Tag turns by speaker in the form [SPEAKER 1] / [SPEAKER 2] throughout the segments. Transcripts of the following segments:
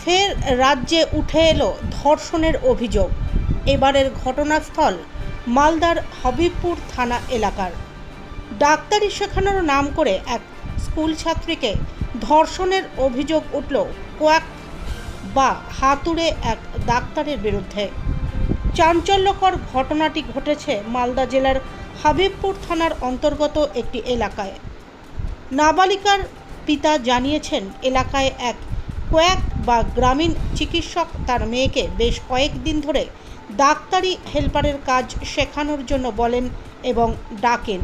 [SPEAKER 1] ফের রাজ্যে উঠে এলো ধর্ষণের অভিযোগ। এবারের ঘটনাস্থল মালদার হবিবপুর থানা এলাকার। ডাক্তারি শেখানোর নাম করে এক স্কুল ছাত্রীকে ধর্ষণের অভিযোগ উঠল কোয়াক বা হাতুড়ে এক ডাক্তারের বিরুদ্ধে। চাঞ্চল্যকর ঘটনাটি ঘটেছে মালদা জেলার হাবিবপুর থানার অন্তর্গত একটি এলাকায়। নাবালিকার পিতা জানিয়েছেন, এলাকায় এক কোয়াক বা গ্রামীণ চিকিৎসক তার মেয়েকে বেশ কয়েকদিন ধরে ডাক্তারি হেল্পারের কাজ শেখানোর জন্য বলেন এবং ডাকেন।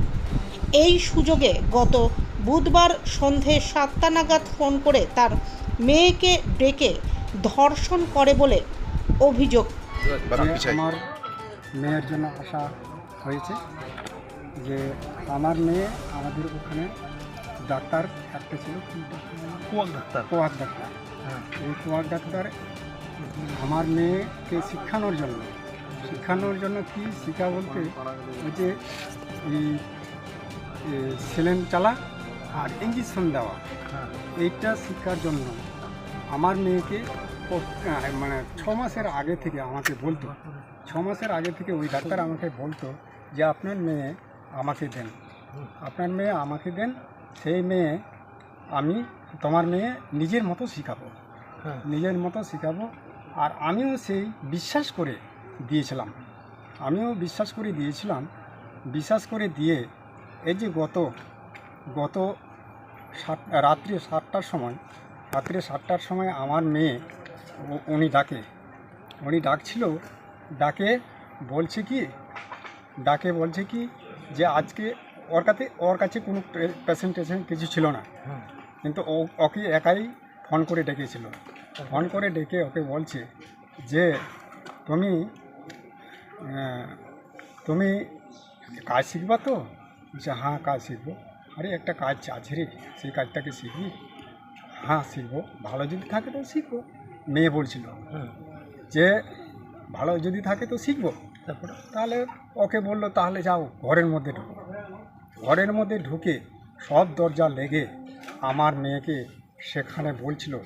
[SPEAKER 1] এই সুযোগে গত বুধবার সন্ধে সাতটা নাগাদ ফোন করে তার মেয়েকে ডেকে ধর্ষণ করে বলে অভিযোগ।
[SPEAKER 2] আমার মেয়ের জন্য আসা হয়েছে যে আমার মেয়ে আমাদের ওখানে ডাক্তার একটা ছিল। Doctor?
[SPEAKER 3] Quack doctor?
[SPEAKER 2] Quack doctor. এই কোয়াক ডাক্তার আমার মেয়েকে শিক্ষানোর জন্য। শিক্ষানোর জন্য কি শিক্ষা বলতে? ওই যে এই সেলেন চালা আর ইঞ্জেকশন দেওয়া।
[SPEAKER 3] হ্যাঁ।
[SPEAKER 2] এইটা শিক্ষার জন্য। আমার মেয়েকে মানে ছ মাসের আগে থেকে আমাকে বলতো। ছ মাসের আগে থেকে ওই ডাক্তার আমাকে বলতো যে আপনার মেয়ে আমাকে দেন। আপনার মেয়ে আমাকে দেন। সেই মেয়ে আমি তোমার মেয়ে নিজের মতো শেখাবো।
[SPEAKER 3] হ্যাঁ
[SPEAKER 2] নিজের মতো শেখাবো। আর আমিও সেই বিশ্বাস করে দিয়েছিলাম। আমিও বিশ্বাস করে দিয়েছিলাম। বিশ্বাস করে দিয়ে এই যে গত গত সাত রাত্রি সাতটার সময় রাত্রি সাতটার সময় আমার মেয়ে উনি ডাকে। উনি ডাকছিল ডাকে বলছে কি ডাকে বলছে কি যে আজকে ওর কাছে ওর কাছে কোনো পেশেন্ট টেশেন্ট কিছু ছিল না।
[SPEAKER 3] হ্যাঁ।
[SPEAKER 2] কিন্তু ও ওকে একাই ফোন করে ডেকেছিল। ফোন করে ডেকে ওকে বলছে যে তুমি তুমি কাজ শিখবা তো? বলছে হ্যাঁ কাজ শিখব। আরে একটা কাজ আছে রে সেই কাজটাকে শিখবি? হ্যাঁ শিখব। ভালো যদি থাকে তো শিখব। মেয়ে বলছিল যে ভালো যদি থাকে তো শিখব।
[SPEAKER 3] তারপরে?
[SPEAKER 2] তাহলে ওকে বলল তাহলে যাও ঘরের মধ্যে ঢুকো। ঘরের মধ্যে ঢুকে সব দরজা লেগে আমার মেয়েকে সেখানে বলছিল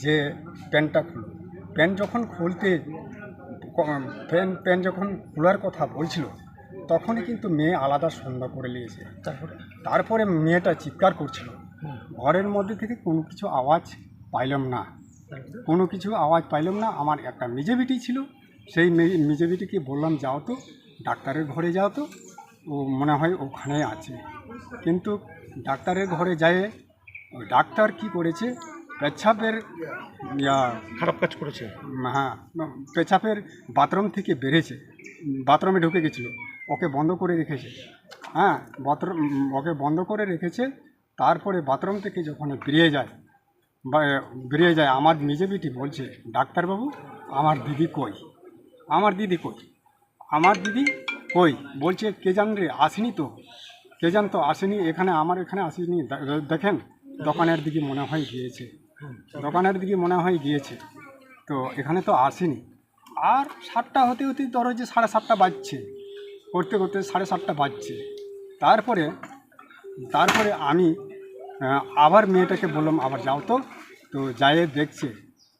[SPEAKER 2] যে প্যান্টটা খুলো। প্যান্ট যখন খুলতে ক- প্যান্ট প্যান্ট যখন খোলার কথা বলছিল তখনই কিন্তু মেয়ে আলাদা সন্ধ্যা করে নিয়েছে।
[SPEAKER 3] তারপরে?
[SPEAKER 2] তারপরে মেয়েটা চিৎকার করছিল। ঘরের মধ্যে থেকে কোনো কিছু আওয়াজ পাইলাম না। কোনো কিছু আওয়াজ পাইলাম না। আমার একটা মেজেবিটি ছিল। সেই মেজেবিটিকে বললাম যাও তো ডাক্তারের ঘরে যাও তো। ও মনে হয় ওখানে আছে। কিন্তু ডাক্তারের ঘরে যায় ডাক্তার কি করেছে পেচ্ছাপের ইয়া
[SPEAKER 3] খারাপ কাজ করেছে
[SPEAKER 2] হ্যাঁ পেছাপের বাথরুম থেকে বেড়েছে বাথরুমে ঢুকে গেছিল ওকে বন্ধ করে রেখেছে হ্যাঁ বাথরুম ওকে বন্ধ করে রেখেছে তারপরে বাথরুম থেকে যখন বেরিয়ে যায় বা বেরিয়ে যায় আমার নিজে বিটি বলছে ডাক্তারবাবু আমার দিদি কই আমার দিদি কই আমার দিদি কই বলছে কে জান রে আসেনি তো কে জান তো আসেনি এখানে আমার এখানে আসেনি দেখেন দোকানের দিকে মনে হয় গিয়েছে। দোকানের দিকে মনে হয় গিয়েছে। তো এখানে তো আসেনি। আর সাতটা হতে হতে ধরো যে সাড়ে সাতটা বাজছে। করতে করতে সাড়ে সাতটা বাজছে। তারপরে তারপরে আমি আবার মেয়েটাকে বললাম আবার যাও তো। তো যাইয়ে দেখছে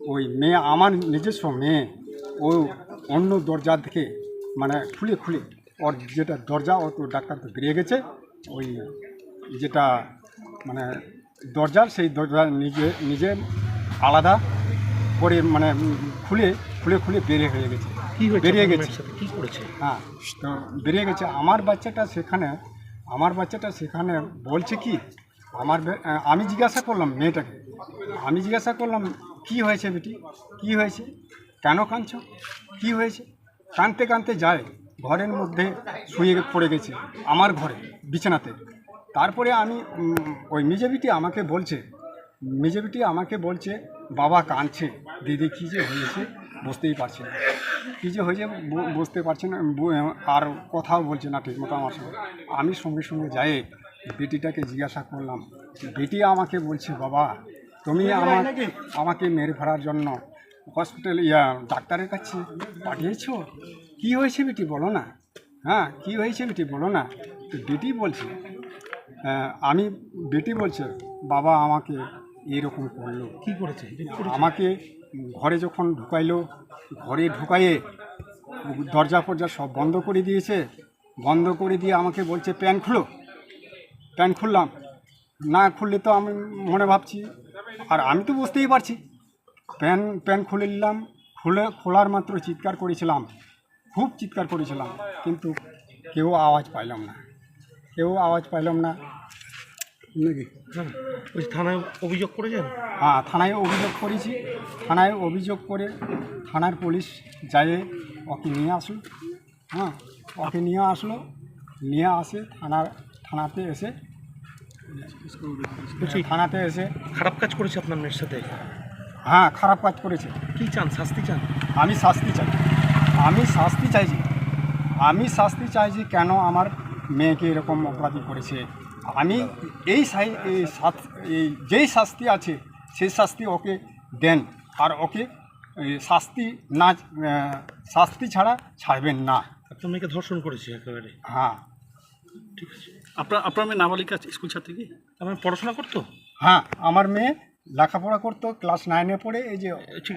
[SPEAKER 2] ওই মেয়ে আমার নিজস্ব মেয়ে। ও অন্য দরজা থেকে মানে খুলে খুলে ওর যেটা দরজা ও তো ডাক্তার তো বেরিয়ে গেছে। ওই যেটা মানে দরজার সেই দরজা নিজে নিজে আলাদা করে মানে খুলে খুলে খুলে বেরিয়ে হয়ে গেছে।
[SPEAKER 3] কি
[SPEAKER 2] বেরিয়ে গেছে?
[SPEAKER 3] কি করেছে?
[SPEAKER 2] হ্যাঁ তো বেরিয়ে গেছে। আমার বাচ্চাটা সেখানে আমার বাচ্চাটা সেখানে বলছে কি আমার আমি জিজ্ঞাসা করলাম মেয়েটাকে আমি জিজ্ঞাসা করলাম কি হয়েছে বেটি? কি হয়েছে? কেন কাঁদছ? কি হয়েছে? কাঁদতে কাঁদতে যায় ঘরের মধ্যে শুয়ে পড়ে গেছে আমার ঘরে বিছানাতে। তারপরে আমি ওই মেজেবিটি আমাকে বলছে মেজেবিটি আমাকে বলছে বাবা কাঁদছে দিদি কী যে হয়েছে বুঝতেই পারছে না। কী যে হয়েছে বুঝতে পারছে না আর কথাও বলছে না ঠিকমতো আমার সঙ্গে। আমি সঙ্গে সঙ্গে যাই বেটিটাকে জিজ্ঞাসা করলাম বেটি আমাকে বলছে বাবা তুমি আমার আমাকে মেরে ফেলার জন্য হসপিটাল ইয়া ডাক্তারের কাছে পাঠিয়েছো? কী হয়েছে বেটি বলো না? হ্যাঁ কী হয়েছে বেটি বলো না? তো বেটি বলছে আমি বেটি বলছে বাবা আমাকে এরকম করল।
[SPEAKER 3] কি করেছে?
[SPEAKER 2] আমাকে ঘরে যখন ঢুকাইলো ঘরে ঢুকাইয়ে দরজা ফরজা সব বন্ধ করে দিয়েছে। বন্ধ করে দিয়ে আমাকে বলছে প্যান খুলো। প্যান খুললাম। না খুললে তো আমি মনে ভাবছি আর আমি তো বুঝতেই পারছি। প্যান প্যান খুলে নিলাম খুলে খোলার মাত্র চিৎকার করেছিলাম। খুব চিৎকার করেছিলাম কিন্তু কেউ আওয়াজ পাইলাম না। কেউ আওয়াজ পাইলাম না। নাকি?
[SPEAKER 3] হ্যাঁ ওই থানায় অভিযোগ করেছেন?
[SPEAKER 2] হ্যাঁ থানায় অভিযোগ করেছি। থানায় অভিযোগ করে থানার পুলিশ যায় ওকে নিয়ে আসলো। হ্যাঁ ওকে নিয়ে আসলো। নিয়ে আসে থানার থানাতে এসে
[SPEAKER 3] বলছি
[SPEAKER 2] থানাতে এসে
[SPEAKER 3] খারাপ কাজ করেছে আপনার মেয়ের সাথে?
[SPEAKER 2] হ্যাঁ খারাপ কাজ করেছে।
[SPEAKER 3] কি চান শাস্তি চান?
[SPEAKER 2] আমি শাস্তি চাই। আমি শাস্তি চাইছি। আমি শাস্তি চাইছি কেন আমার মেয়েকে এরকম অপরাধী করেছে। আমি এই যেই শাস্তি আছে সেই শাস্তি ওকে দেন। আর ওকে শাস্তি না শাস্তি ছাড়া ছাড়বেন না।
[SPEAKER 3] আপনার মেয়েকে ধর্ষণ করেছে একেবারে।
[SPEAKER 2] হ্যাঁ।
[SPEAKER 3] ঠিক আছে।
[SPEAKER 4] আপনার আপনার মেয়ে নাবালিকা স্কুল ছাত্রী কি?
[SPEAKER 3] আমার পড়াশোনা করতো?
[SPEAKER 2] হ্যাঁ আমার মেয়ে লেখাপড়া করতো ক্লাস নাইনে পড়ে এই যে